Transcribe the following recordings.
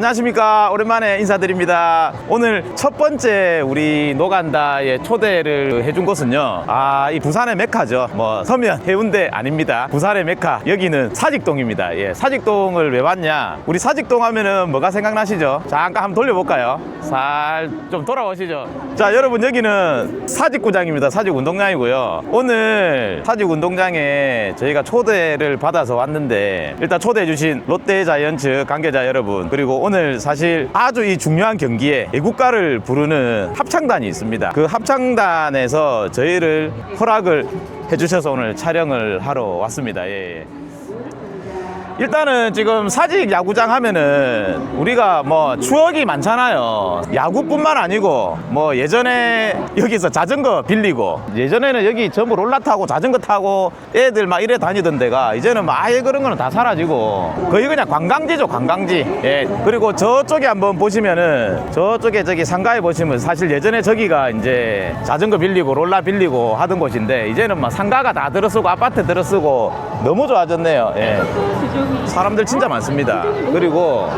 안녕하십니까. 오랜만에 인사드립니다. 오늘 첫 번째 우리 노간다의 초대를 해준 곳은요. 아 이 부산의 메카죠. 뭐 서면 해운대 아닙니다. 부산의 메카 여기는 사직동입니다. 예 사직동을 왜 왔냐? 우리 사직동 하면은 뭐가 생각나시죠? 잠깐 한번 돌려볼까요? 살 좀 돌아오시죠. 자 여러분 여기는 사직구장입니다. 사직운동장이고요. 오늘 사직운동장에 저희가 초대를 받아서 왔는데 일단 초대해 주신 롯데자이언츠 관계자 여러분 그리고 오늘 사실 아주 이 중요한 경기에 애국가를 부르는 합창단이 있습니다 그 합창단에서 저희를 허락을 해주셔서 오늘 촬영을 하러 왔습니다 예, 예. 일단은 지금 사직 야구장 하면은 우리가 뭐 추억이 많잖아요. 야구뿐만 아니고 뭐 예전에 여기서 자전거 빌리고 예전에는 여기 전부 롤라 타고 자전거 타고 애들 막 이래 다니던 데가 이제는 뭐 아예 그런 거는 다 사라지고 거의 그냥 관광지죠 관광지. 예. 그리고 저쪽에 한번 보시면은 저쪽에 저기 상가에 보시면 사실 예전에 저기가 이제 자전거 빌리고 롤라 빌리고 하던 곳인데 이제는 막 상가가 다 들어쓰고 아파트 들어쓰고 너무 좋아졌네요. 예. 사람들 진짜 많습니다. 그리고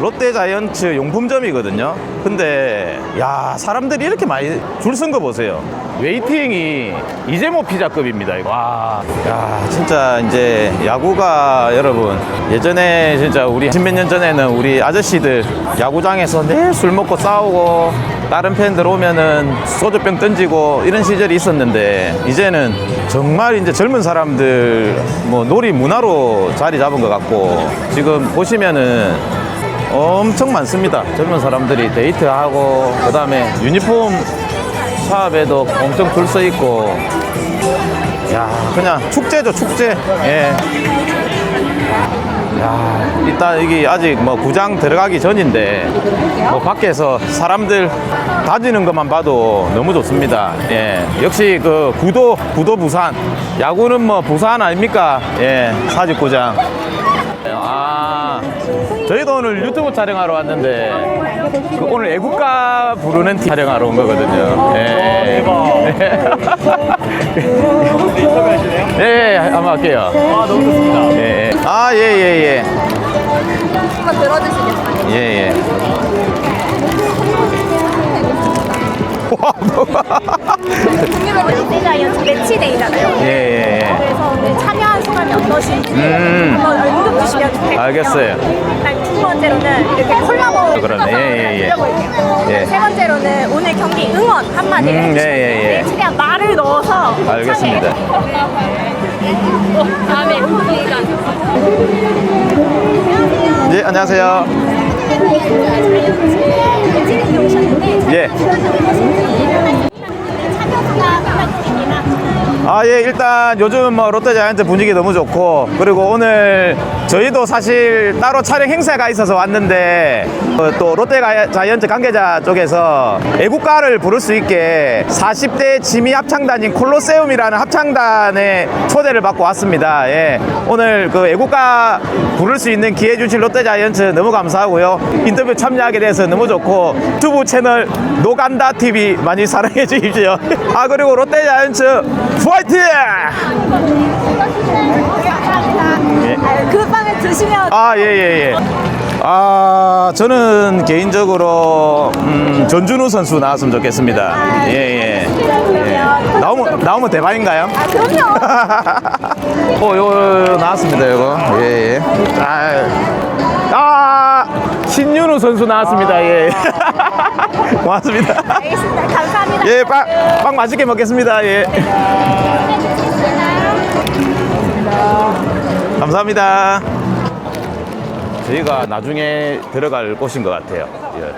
롯데자이언츠 용품점이거든요. 근데 야 사람들이 이렇게 많이 줄 쓴 거 보세요. 웨이팅이 이재모 피자급입니다. 이거. 와, 야 진짜 이제 야구가 여러분 예전에 진짜 우리 십몇 년 전에는 우리 아저씨들 야구장에서 늘 술 먹고 싸우고 다른 팬들 오면은 소주병 던지고 이런 시절이 있었는데 이제는 정말 이제 젊은 사람들 뭐 놀이 문화로 자리 잡은 것 같고 지금 보시면은 엄청 많습니다. 젊은 사람들이 데이트하고 그 다음에 유니폼 샵에도 엄청 줄 서 있고 야 그냥 축제죠 축제 예. 야, 일단 여기 아직 뭐 구장 들어가기 전인데 뭐 밖에서 사람들 다니는 것만 봐도 너무 좋습니다. 예, 역시 그 구도 구도 부산 야구는 뭐 부산 아닙니까? 예, 사직구장. 아, 저희도 오늘 유튜브 촬영하러 왔는데 그 오늘 애국가 부르는 팀 촬영하러 온 거거든요. 예. 예, 한번 할게요. 아, 너무 좋습니다. 예. 예. 아, 예, 예, 예. 한번 들어주시겠어요? 예, 예. 오늘은 롯데자이언츠 매치데이잖아요. 예, 예, 예. 그래서 오늘 참여한 소감이 어떠신지 음. 한번 언급 주시면 좋겠고요. 알겠어요. 일단 두 번째로는 이렇게 콜라보 그러네. 예, 예, 예. 예. 세 번째로는 오늘 경기 응원 한마디를 음, 해주시면 예, 예, 예. 네, 최대한 말을 넣어서 알겠습니다. 다음에 우리가 예, 안녕하세요. 예. 아, 예, 일단 요즘 뭐 롯데 자이언트 분위기 너무 좋고, 그리고 오늘 저희도 사실 따로 촬영 행사가 있어서 왔는데, 어, 또 롯데자이언트 관계자 쪽에서 애국가를 부를 수 있게 40대 지미 합창단인 콜로세움이라는 합창단에 초대를 받고 왔습니다. 예. 오늘 그 애국가 부를 수 있는 기회 주신 롯데자이언트 너무 감사하고요. 인터뷰 참여하게 돼서 너무 좋고, 유튜브 채널 노간다 TV 많이 사랑해 주십시오. 아, 그리고 롯데자이언츠 파이팅! 예. 아, 그 빵을 드시면 아, 예, 예, 예. 아, 저는 개인적으로, 음, 전준우 선수 나왔으면 좋겠습니다. 예, 예. 예. 나오면, 나오면 대박인가요? 아 그럼요. 어, 요, 나왔습니다, 이거. 예, 예. 아, 아, 신윤우 선수 나왔습니다, 예. 고맙습니다. 알겠습니다. 감사합니다. 예, 빵, 빵 맛있게 먹겠습니다, 예. 감사합니다. 저희가 나중에 들어갈 곳인 것 같아요. 예.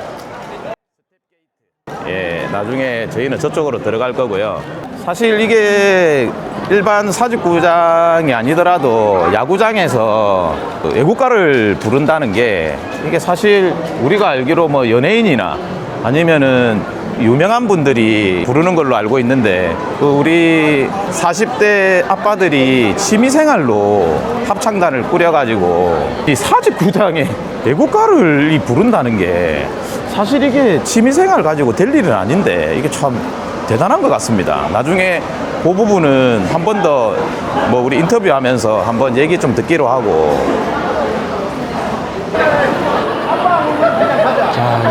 예, 나중에 저희는 저쪽으로 들어갈 거고요. 사실 이게 일반 사직구장이 아니더라도 야구장에서 그 애국가를 부른다는 게 이게 사실 우리가 알기로 뭐 연예인이나 아니면은 유명한 분들이 부르는 걸로 알고 있는데 그 우리 40대 아빠들이 취미생활로 합창단을 꾸려가지고 이 사직구장에 애국가를 이 부른다는 게 사실 이게 취미생활 가지고 될 일은 아닌데 이게 참 대단한 것 같습니다. 나중에 그 부분은 한 번 더 뭐 우리 인터뷰하면서 한번 얘기 좀 듣기로 하고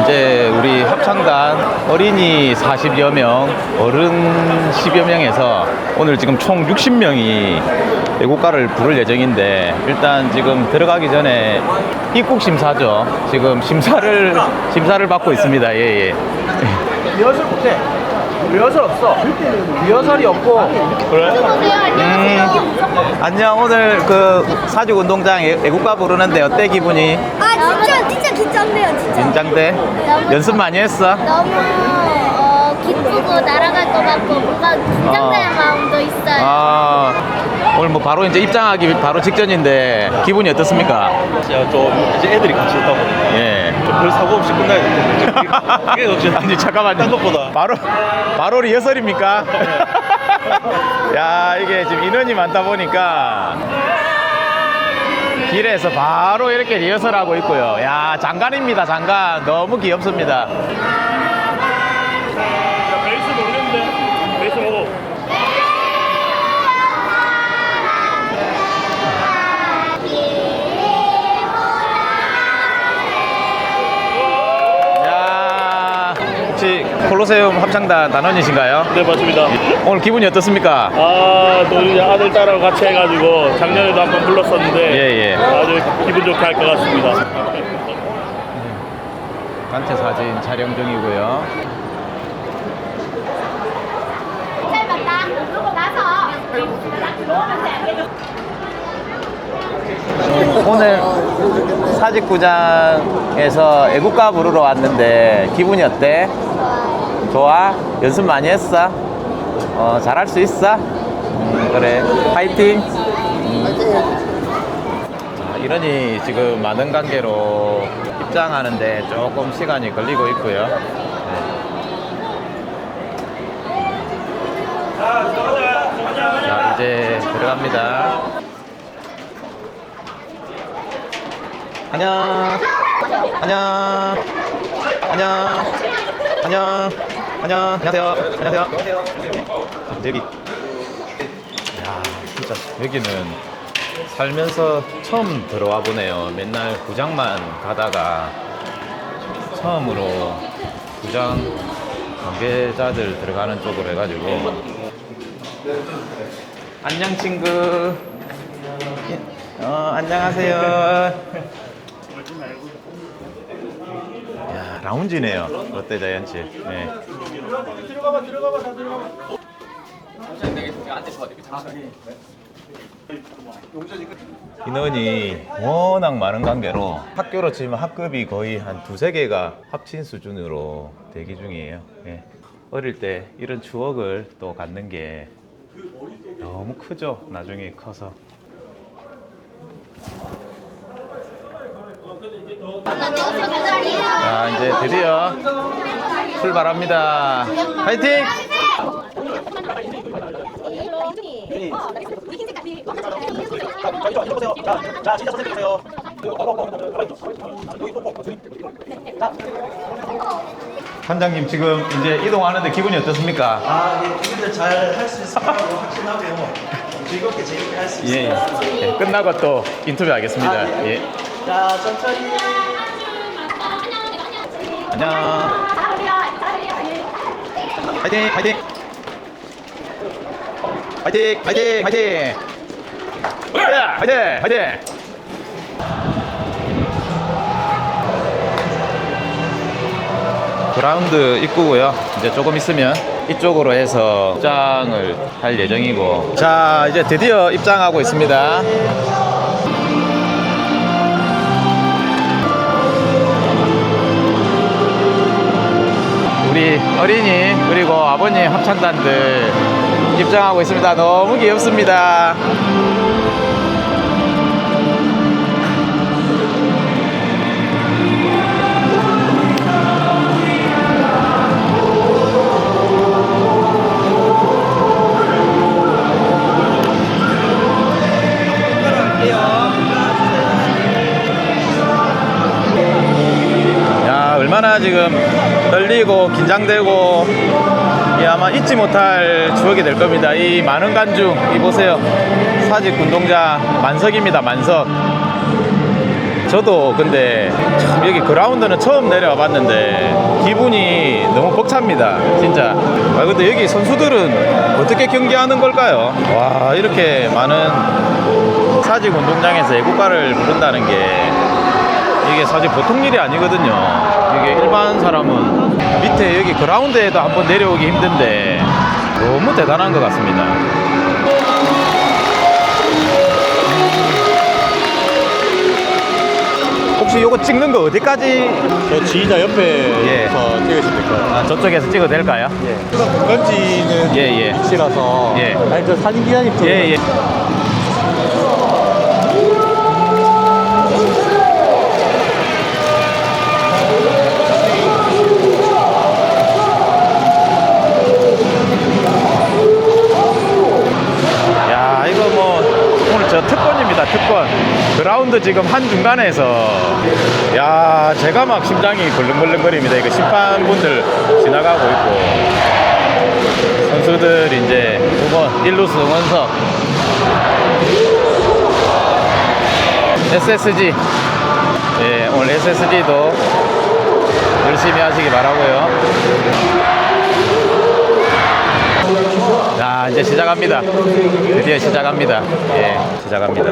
이제 우리 합창단 어린이 40여 명, 어른 10여 명에서 오늘 지금 총 60명이 애국가를 부를 예정인데 일단 지금 들어가기 전에 입국 심사죠. 지금 심사를 심사를 받고 있습니다. 예, 예. 리허설 못해. 리허설 없어. 리허설이 없고. 음, 안녕. 오늘 그 사직 운동장 애- 애국가 부르는데 어때 기분이? 아 진짜 진짜 긴장돼요 진짜. 긴장돼? 연습 많이 했어? 너무 어, 기쁘고 날아갈 것 같고 뭔가 긴장되는 어. 마음도 있어요. 아, 오늘 뭐 바로 이제 입장하기 바로 직전인데 기분이 어떻습니까? 제가 좀 이제 애들이 같이 있다 보니까 예. 별 사고 없이 끝나야 될 텐데. 이게 역시 아니 잠깐만요. 딴 것보다. 바로 바로 리허설입니까? 야 이게 지금 인원이 많다 보니까 길에서 바로 이렇게 리허설하고 있고요. 야 장관입니다 장관 너무 귀엽습니다. 콜로세움 합창단 단원이신가요? 네 맞습니다. 오늘 기분이 어떻습니까? 아또 이제 아들 딸하고 같이 해가지고 작년에도 한번 불렀었는데 예, 예. 아주 기분 좋게 할 것 같습니다. 단체 사진 촬영 중이고요. 짧았다. 그러고 나서 오늘 사직구장에서 애국가 부르러 왔는데 기분이 어때? 좋아? 연습 많이 했어? 어, 잘할 수 있어? 음, 그래. 파이팅! 자, 이러니 지금 많은 관계로 입장하는데 조금 시간이 걸리고 있고요. 네. 자, 이제 들어갑니다. 안녕. 안녕. 안녕. 안녕. 안녕. 안녕하세요. 안녕하세요. 여기. 야, 진짜 여기는 살면서 처음 들어와 보네요. 맨날 구장만 가다가 처음으로 구장 관계자들 들어가는 쪽으로 해가지고 안녕 친구. 어 안녕하세요. 야 라운지네요. 롯데 자이언츠. 네. 인원이 워낙 많은 관계로 학교로 치면 학급이 거의 한 두세 개가 합친 수준으로 대기 중이에요. 예. 어릴 때 이런 추억을 또 갖는 게 너무 크죠. 나중에 커서. 자, 이제 드디어 출발합니다. 파이팅! 관장님 지금 이제 이동하는데 기분이 어떻습니까? 아, 예, 우리들 잘 할 수 있을 거라고 확신하고 즐겁게 재밌게 할 수 있을 예, 것 같습니다. 예. 끝나고 또 인터뷰하겠습니다. 아, 예. 예. 자, 천천히. 안녕. 파이팅, 파이팅. 파이팅, 파이팅, 파이팅. 야, 파이팅, 파이팅. 그라운드 입구고요. 이제 조금 있으면 이쪽으로 해서 입장을 할 예정이고. 자, 이제 드디어 입장하고 있습니다. 어린이 그리고 아버님 합창단들 입장하고 있습니다. 너무 귀엽습니다. 얼마나 지금 떨리고 긴장되고 이 아마 잊지 못할 추억이 될 겁니다. 이 많은 관중 이 보세요 사직 운동장 만석입니다 만석. 저도 근데 참 여기 그라운드는 처음 내려와 봤는데 기분이 너무 벅찹니다. 진짜. 아, 근데 여기 선수들은 어떻게 경기하는 걸까요? 와, 이렇게 많은 사직 운동장에서 애국가를 부른다는 게 이게 사실 보통 일이 아니거든요. 이게 일반 사람은 밑에 여기 그라운드에도 한번 내려오기 힘든데 너무 대단한 것 같습니다. 혹시 이거 찍는 거 어디까지 저 지휘자 옆에서 예. 찍으시면 될까요? 아, 저쪽에서 찍어도 될까요? 예. 공간지는 예, 예. 위치라서 예. 아니 저 사진 기자님 쪽 예, 예. 그라운드 지금 한 중간에서 야, 제가 막 심장이 벌렁벌렁거립니다. 이거 심판분들 지나가고 있고 선수들 이제 9번 1루수 응원석 SSG 예, 오늘 SSG도 열심히 하시기 바라고요. 자, 이제 시작합니다. 드디어 시작합니다. 예, 시작합니다.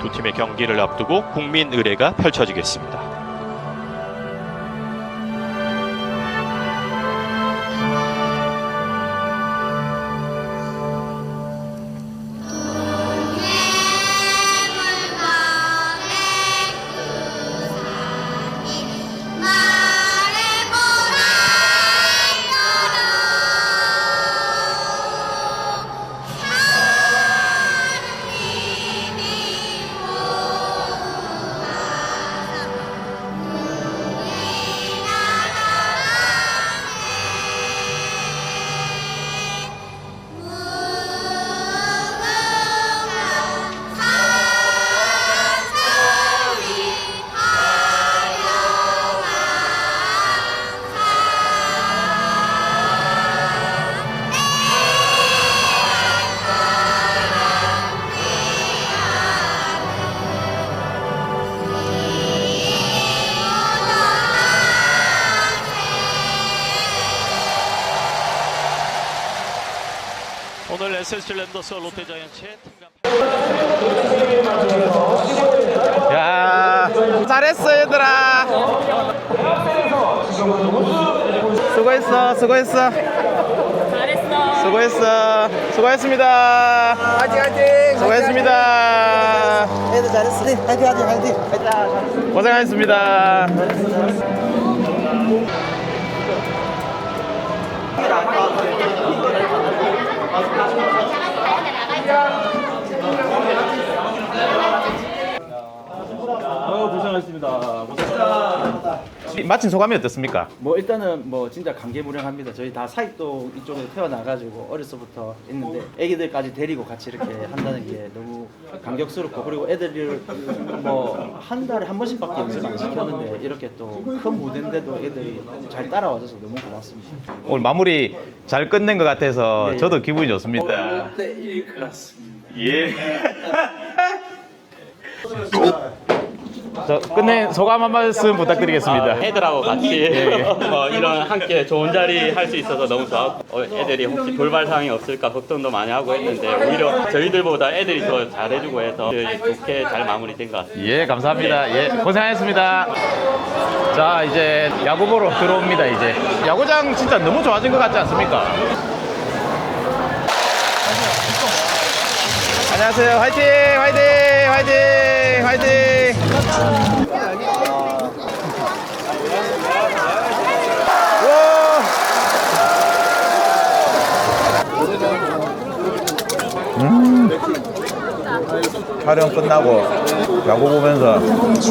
두 팀의 경기를 앞두고 국민 의례가 펼쳐지겠습니다. SSG 랜더스 롯데 자이언츠의 팀간 야, 잘했어 얘들아. 수고했어, 수고했어. 잘했어. 수고했어, 수고했습니다. 화이팅 화이팅. 수고했습니다. 애들 잘했어. 화이팅 화이팅 화이팅. 고생하셨습니다. 어, 고생하셨습니다. 마친 소감이 어떻습니까? 뭐 일단은 뭐 진짜 감개무량합니다. 저희 다 사익도 이쪽에 태어나가지고 어려서부터 있는데 애기들까지 데리고 같이 이렇게 한다는 게 너무 감격스럽고 그리고 애들을 뭐 한 달에 한 번씩밖에 연습 안 시켰는데 이렇게 또 큰 무대인데도 애들이 잘 따라와줘서 너무 고맙습니다. 오늘 마무리 잘 끝낸 것 같아서 네. 저도 기분이 좋습니다. 네. 예. 저 끝내 소감 한 말씀 부탁드리겠습니다. 아, 애들하고 같이 예. 뭐 이런 함께 좋은 자리 할 수 있어서 너무 좋았고 어, 애들이 혹시 돌발 상황이 없을까 걱정도 많이 하고 했는데 오히려 저희들보다 애들이 더 잘해주고 해서 좋게 잘 마무리된 것 같습니다. 예, 감사합니다. 예, 고생하셨습니다. 자, 이제 야구 보러 들어옵니다, 이제. 야구장 진짜 너무 좋아진 것 같지 않습니까? 안녕하세요. 화이팅! 화이팅! 화이팅! 화이팅! 와! 촬영 끝나고 야구 보면서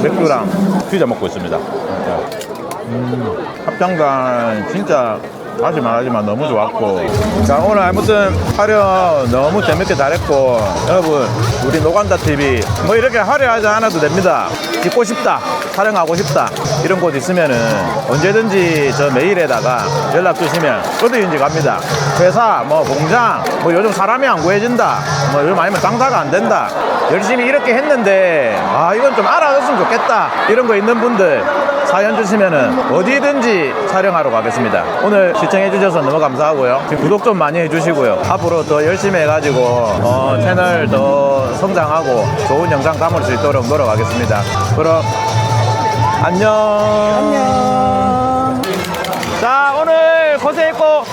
맥주랑 피자 먹고 있습니다. 음, 합장단 진짜 다시 말하지만 너무 좋았고. 자 오늘 아무튼 촬영 너무 재밌게 잘했고. 여러분 우리 노간다 TV 뭐 이렇게 화려하지 않아도 됩니다. 찍고 싶다 촬영하고 싶다 이런 곳 있으면은 언제든지 저 메일에다가 연락 주시면 어디든지 갑니다. 회사 뭐 공장 뭐 요즘 사람이 안 구해진다 뭐 요즘 아니면 장사가 안 된다. 열심히 이렇게 했는데 아 이건 좀 알아줬으면 좋겠다. 이런 거 있는 분들 사연 주시면은 어디든지 촬영하러 가겠습니다. 오늘 시청해 주셔서 너무 감사하고요. 구독 좀 많이 해주시고요. 앞으로 더 열심히 해가지고 어, 채널 더 성장하고 좋은 영상 담을 수 있도록 노력하겠습니다. 그럼 안녕. 안녕. 자 오늘 고생했고